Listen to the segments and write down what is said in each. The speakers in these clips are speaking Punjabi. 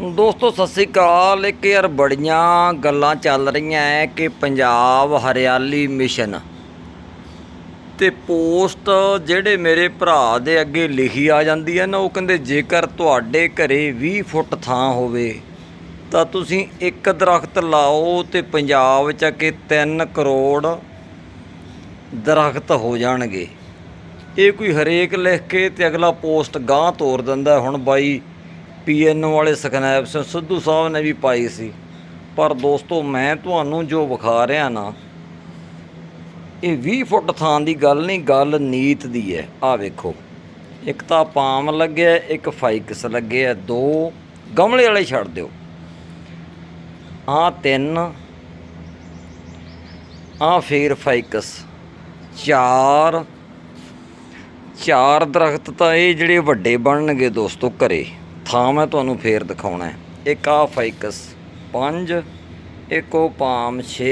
ਦੋਸਤੋ, ਸਤਿ ਸ੍ਰੀ ਅਕਾਲ। ਇੱਕ ਯਾਰ ਬੜੀਆਂ ਗੱਲਾਂ ਚੱਲ ਰਹੀਆਂ ਐ ਕਿ ਪੰਜਾਬ ਹਰਿਆਲੀ ਮਿਸ਼ਨ ਤੇ ਪੋਸਟ ਜਿਹੜੇ ਮੇਰੇ ਭਰਾ ਦੇ ਅੱਗੇ ਲਿਖੀ ਆ ਜਾਂਦੀ ਹੈ ਨਾ, ਉਹ ਕਹਿੰਦੇ ਜੇਕਰ ਤੁਹਾਡੇ ਘਰੇ 20 ਫੁੱਟ ਥਾਂ ਹੋਵੇ ਤਾਂ ਤੁਸੀਂ ਇੱਕ ਦਰਖਤ ਲਾਓ ਤੇ ਪੰਜਾਬ ਚ ਕਿ 3 ਕਰੋੜ ਦਰਖਤ ਹੋ ਜਾਣਗੇ। ਇਹ ਕੋਈ ਹਰੇਕ ਲਿਖ ਕੇ ਤੇ ਅਗਲਾ ਪੋਸਟ ਗਾਂ ਤੋਰ ਦਿੰਦਾ ਹੁਣ ਬਾਈ ਪੀਐਨ ਵਾਲੇ ਸਕਨੈਪਸ ਸਿੱਧੂ ਸਾਹਿਬ ਨੇ ਵੀ ਪਾਈ ਸੀ। ਪਰ ਦੋਸਤੋ, ਮੈਂ ਤੁਹਾਨੂੰ ਜੋ ਵਿਖਾ ਰਿਹਾ ਨਾ, ਇਹ 20 ਫੁੱਟ ਥਾਂ ਦੀ ਗੱਲ ਨਹੀਂ, ਗੱਲ ਨੀਤ ਦੀ ਹੈ। ਆ ਵੇਖੋ, ਇੱਕ ਤਾਂ ਪਾਮ ਲੱਗਿਆ ਇੱਕ ਫਾਈਕਸ ਲੱਗਿਆ ਦੋ ਗਮਲੇ ਵਾਲੇ ਛੱਡ ਦਿਓ। ਆ ਤਿੰਨ ਆ ਫੇਰ ਫਾਈਕਸ, ਚਾਰ ਚਾਰ ਦਰਖਤ ਤਾਂ ਇਹ ਜਿਹੜੇ ਵੱਡੇ ਬਣਨਗੇ ਦੋਸਤੋ ਘਰੇ। ਥਾਂ ਮੈਂ ਤੁਹਾਨੂੰ ਫੇਰ ਦਿਖਾਉਣਾ ਹੈ। ਇੱਕ ਆ ਫਾਈਕਸ 5 ਇੱਕ ਉਹ ਪਾਮ 6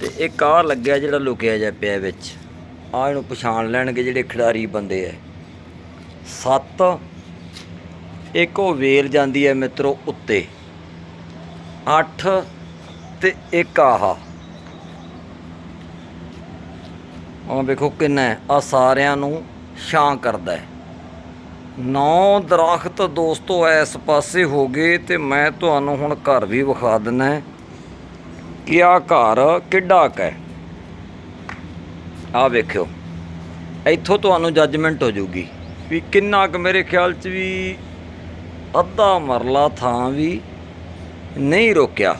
ਤੇ ਇੱਕ ਆ ਲੱਗਿਆ ਜਿਹੜਾ ਲੁਕਿਆ ਜਾ ਪਿਆ ਵਿੱਚ। ਆ ਇਹਨੂੰ ਪਛਾਣ ਲੈਣਗੇ ਜਿਹੜੇ ਖਿਡਾਰੀ ਬੰਦੇ ਐ 7 ਇੱਕ ਉਹ ਵੇਲ ਜਾਂਦੀ ਹੈ ਮਿੱਤਰੋ ਉੱਤੇ। 8 ਤੇ ਇੱਕ ਆਹ। ਆ ਵੇਖੋ ਕਿੰਨਾ ਆ ਸਾਰਿਆਂ ਨੂੰ ਛਾਂ ਕਰਦਾ ਹੈ। ਨੌ ਦਰਖਤ ਦੋਸਤੋ, ਇਸ ਪਾਸੇ ਹੋ ਗਏ ਤੇ ਮੈਂ ਤੁਹਾਨੂੰ ਹੁਣ ਘਰ ਵੀ ਵਿਖਾ ਦਿੰਨਾ ਕਿ ਆ ਘਰ, ਕਿੱਡਾ ਕੁ ਹੈ? ਆ ਵੇਖਿਓ। ਇੱਥੋਂ ਤੁਹਾਨੂੰ ਜੱਜਮੈਂਟ ਹੋ ਜਾਊਗੀ ਵੀ ਕਿੰਨਾ ਕੁ ਮੇਰੇ ਖਿਆਲ 'ਚ ਵੀ ਅੱਧਾ ਮਰਲਾ ਥਾਂ ਵੀ ਨਹੀਂ ਰੋਕਿਆ।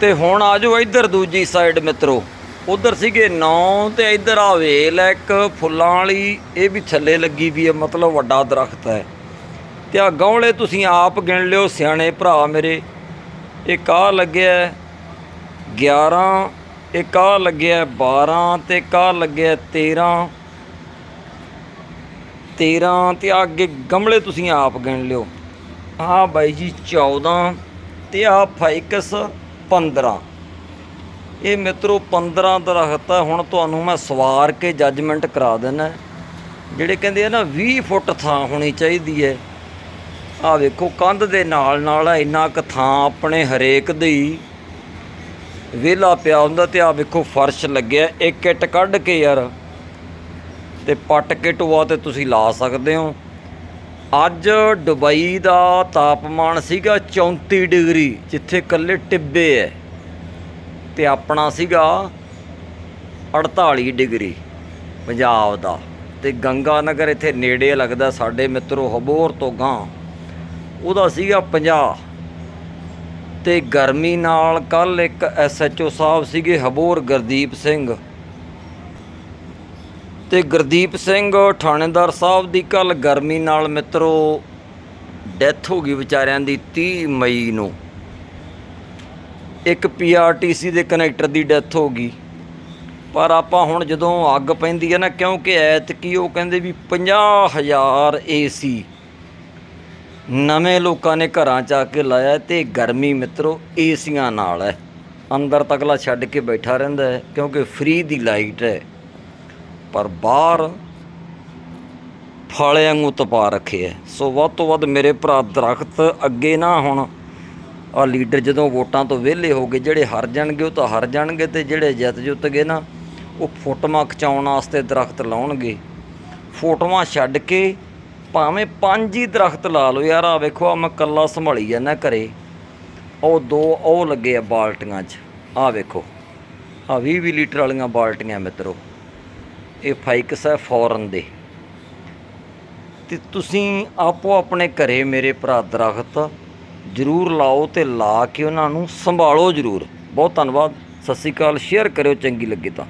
ਤੇ ਹੁਣ ਆ ਜਾਓ ਇੱਧਰ ਦੂਜੀ ਸਾਈਡ ਮਿੱਤਰੋ। ਉਧਰ ਸੀਗੇ 9 ਤੇ ਇੱਧਰ ਆ ਵੇਲ ਹੈ ਇੱਕ ਫੁੱਲਾਂ ਵਾਲੀ, ਇਹ ਵੀ ਥੱਲੇ ਲੱਗੀ ਵੀ ਹੈ ਮਤਲਬ ਵੱਡਾ ਦਰਖਤ ਹੈ। ਤੇ ਆ ਗੌਲੇ ਤੁਸੀਂ ਆਪ ਗਿਣ ਲਿਓ, ਸਿਆਣੇ ਭਰਾ ਮੇਰੇ। ਇੱਕ ਆ ਲੱਗਿਆ ਹੈ 11 ਇੱਕ ਆ ਲੱਗਿਆ ਹੈ 12 ਤੇ ਇੱਕ ਆ ਲੱਗਿਆ ਹੈ 13 13 ਤੇ ਅੱਗੇ ਗਮਲੇ ਤੁਸੀਂ ਆਪ ਗਿਣ ਲਿਓ। ਆ ਬਾਈ ਜੀ 14 ਤੇ ਆ ਫਾਈਕਸ 15 ਇਹ ਮਿੱਤਰੋ 15 ਦਰਖਤ ਆ, ਹੁਣ ਤੁਹਾਨੂੰ ਮੈਂ ਸਵਾਰ ਕੇ ਜੱਜਮੈਂਟ ਕਰਾ ਦੇਣਾ ਜਿਹੜੇ ਕਹਿੰਦੇ ਆ ਨਾ 20 ਫੁੱਟ ਥਾਂ ਹੋਣੀ ਚਾਹੀਦੀ ਹੈ ਆ ਵੇਖੋ, ਕੰਧ ਦੇ ਨਾਲ ਨਾਲ ਇੰਨਾ ਕੁ ਥਾਂ ਆਪਣੇ ਹਰੇਕ ਦੀ ਵਿਹਲਾ ਪਿਆ ਹੁੰਦਾ ਤੇ ਆ ਵੇਖੋ ਫਰਸ਼ ਲੱਗਿਆ, ਇੱਕ ਇੱਟ ਕੱਢ ਕੇ ਯਾਰ, ਤੇ ਪੱਟ ਕੇ ਟੋਆ ਤੇ ਤੁਸੀਂ ਲਾ ਸਕਦੇ ਹੋ। ਅੱਜ ਦੁਬਈ ਦਾ ਤਾਪਮਾਨ ਸੀਗਾ 34 ਡਿਗਰੀ, ਜਿੱਥੇ ਕੱਲੇ ਟਿੱਬੇ ਐ ਤੇ ਆਪਣਾ ਸੀਗਾ 48 ਡਿਗਰੀ ਪੰਜਾਬ ਦਾ। ਤੇ ਗੰਗਾ ਨਗਰ ਇੱਥੇ ਨੇੜੇ ਲੱਗਦਾ ਸਾਡੇ ਮਿੱਤਰੋ ਹਬੋਰ ਤੋਂ ਗਾਂ ਉਹਦਾ ਸੀਗਾ 50 ਤੇ ਗਰਮੀ ਨਾਲ ਕੱਲ ਇੱਕ ਐਸਐਚਓ ਸਾਹਿਬ ਸੀਗੇ ਹਬੋਰ ਗੁਰਦੀਪ ਸਿੰਘ। ਤੇ ਗੁਰਦੀਪ ਸਿੰਘ ਥਾਣੇਦਾਰ ਸਾਹਿਬ ਦੀ ਕੱਲ ਗਰਮੀ ਨਾਲ ਮਿੱਤਰੋ ਡੈਥ ਹੋ ਗਈ ਵਿਚਾਰਿਆਂ ਦੀ 30 ਮਈ ਨੂੰ। ਇੱਕ ਪੀਆਰਟੀਸੀ ਦੇ ਕਨੈਕਟਰ ਦੀ ਡੈਥ ਹੋ ਗਈ। ਪਰ ਆਪਾਂ ਹੁਣ ਜਦੋਂ ਅੱਗ ਪੈਂਦੀ ਹੈ ਨਾ, ਕਿਉਂਕਿ ਐਤਕੀ ਉਹ ਕਹਿੰਦੇ ਵੀ 50000 ਏਸੀ ਨਵੇਂ ਲੋਕਾਂ ਨੇ ਘਰਾਂ ਚ ਆ ਕੇ ਲਾਇਆ ਤੇ ਗਰਮੀ ਮਿੱਤਰੋ ਏਸੀਆਂ ਨਾਲ ਹੈ। ਅੰਦਰ ਤਕਲਾ ਛੱਡ ਕੇ ਬੈਠਾ ਰਹਿੰਦਾ ਹੈ, ਕਿਉਂਕਿ ਫ੍ਰੀ ਦੀ ਲਾਈਟ ਹੈ। ਪਰ ਬਾਹਰ ਫਾਲਿਆਂ ਨੂੰ ਤਪਾ ਰੱਖੇ ਹੈ। ਸੋ ਵੱਧ ਤੋਂ ਵੱਧ ਮੇਰੇ ਭਰਾ ਦਰਖਤ ਅੱਗੇ ਨਾ ਹੁਣ ਆ ਲੀਡਰ ਜਦੋਂ ਵੋਟਾਂ ਤੋਂ ਵਿਹਲੇ ਹੋ ਗਏ, ਜਿਹੜੇ ਹਾਰ ਜਾਣਗੇ ਉਹ ਤਾਂ ਹਾਰ ਜਾਣਗੇ ਤੇ ਜਿਹੜੇ ਜਿੱਤ ਜੁੱਤ ਗਏ ਨਾ, ਉਹ ਫੋਟੋਆਂ ਖਿਚਾਉਣ ਵਾਸਤੇ ਦਰਖਤ ਲਾਉਣਗੇ। ਫੋਟੋਆਂ ਛੱਡ ਕੇ ਭਾਵੇਂ ਪੰਜ ਹੀ ਦਰਖਤ ਲਾ ਲਓ, ਯਾਰ ਆ ਵੇਖੋ ਆ ਮੈਂ ਕੱਲਾ ਸੰਭਾਲੀ ਜਾਂਦਾ ਘਰੇ। ਉਹ ਦੋ, ਉਹ ਲੱਗੇ ਆ ਬਾਲਟੀਆਂ 'ਚ। ਆ ਵੇਖੋ ਆ 20 20 ਲੀਟਰ ਵਾਲੀਆਂ ਬਾਲਟੀਆਂ ਮਿੱਤਰੋ, ਇਹ ਫਾਈਕਸ ਹੈ ਫੋਰਨ ਦੇ। ਤੇ ਤੁਸੀਂ ਆਪੋ ਆਪਣੇ ਘਰੇ ਮੇਰੇ ਭਰਾ ਦਰਖਤ ਜ਼ਰੂਰ ਲਾਓ ਤੇ ਲਾ ਕੇ ਉਹਨਾਂ ਨੂੰ ਸੰਭਾਲੋ ਜ਼ਰੂਰ। ਬਹੁਤ ਧੰਨਵਾਦ। ਸਤਿ ਸ਼੍ਰੀ ਅਕਾਲ। ਸ਼ੇਅਰ ਕਰਿਓ। ਚੰਗੀ ਲੱਗੇ ਤਾਂ।